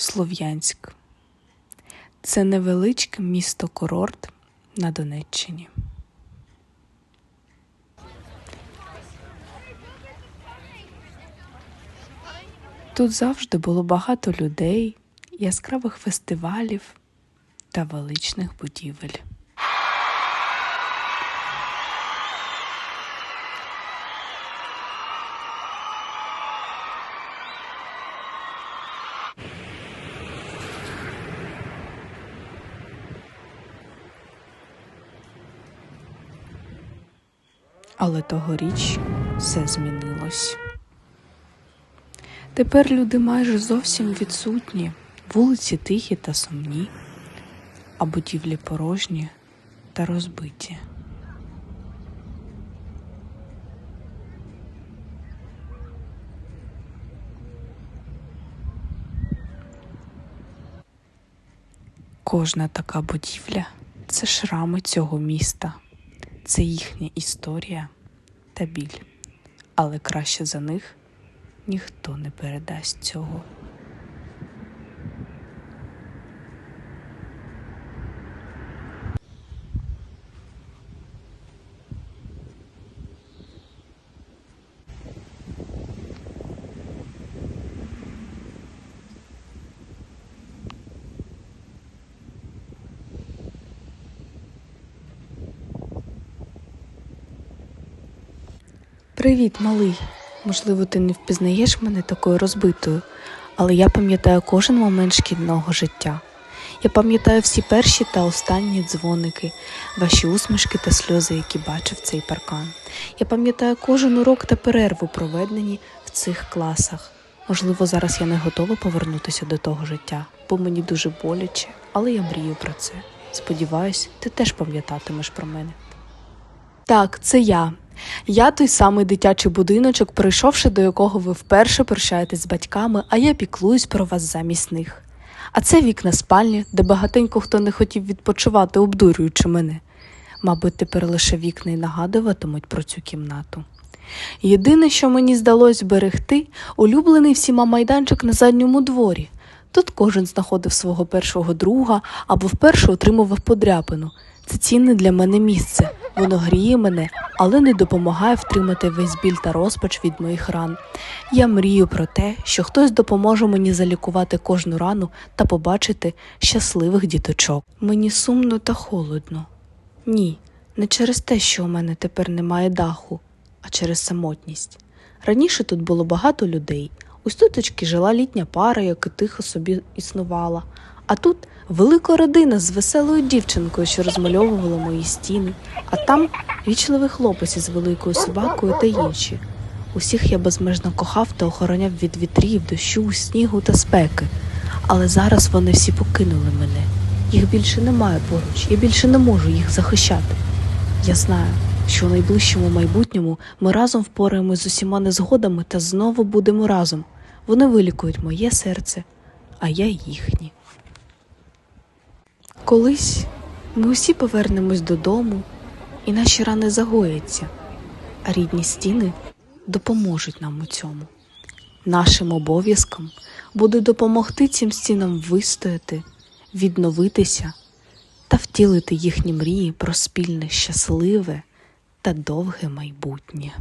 Слов'янськ. Це невеличке місто курорт на Донеччині. Тут завжди було багато людей, яскравих фестивалів та величних будівель. Але тогоріч все змінилось. Тепер люди майже зовсім відсутні, вулиці тихі та сумні, а будівлі порожні та розбиті. Кожна така будівля це шрами цього міста, це їхня історія та біль. Але краще за них ніхто не передасть цього. Привіт, малий. Можливо, ти не впізнаєш мене такою розбитою, але я пам'ятаю кожен момент шкільного життя. Я пам'ятаю всі перші та останні дзвоники, ваші усмішки та сльози, які бачив цей паркан. Я пам'ятаю кожен урок та перерву, проведені в цих класах. Можливо, зараз я не готова повернутися до того життя, бо мені дуже боляче, але я мрію про це. Сподіваюсь, ти теж пам'ятатимеш про мене. Так, це я. Я той самий дитячий будиночок, прийшовши до якого ви вперше прощаєтесь з батьками, а я піклуюсь про вас замість них. А це вікна спальні, де багатенько хто не хотів відпочивати, обдурюючи мене. Мабуть, тепер лише вікна й нагадуватимуть про цю кімнату. Єдине, що мені здалось зберегти, улюблений всіма майданчик на задньому дворі. Тут кожен знаходив свого першого друга або вперше отримував подряпину. Це цінне для мене місце. Воно гріє мене, але не допомагає втримати весь біль та розпач від моїх ран. Я мрію про те, що хтось допоможе мені залікувати кожну рану та побачити щасливих діточок. Мені сумно та холодно. Ні, не через те, що у мене тепер немає даху, а через самотність. Раніше тут було багато людей. У стуточки жила літня пара, яка тихо собі існувала. А тут велика родина з веселою дівчинкою, що розмальовувала мої стіни, а там вічливий хлопець із великою собакою та інші. Усіх я безмежно кохав та охороняв від вітрів, дощу, снігу та спеки. Але зараз вони всі покинули мене. Їх більше немає поруч, я більше не можу їх захищати. Я знаю, що у найближчому майбутньому ми разом впораємось з усіма незгодами та знову будемо разом. Вони вилікують моє серце, а я їхні. Колись ми усі повернемось додому, і наші рани загояться, а рідні стіни допоможуть нам у цьому. Нашим обов'язком буде допомогти цим стінам вистояти, відновитися та втілити їхні мрії про спільне щасливе та довге майбутнє.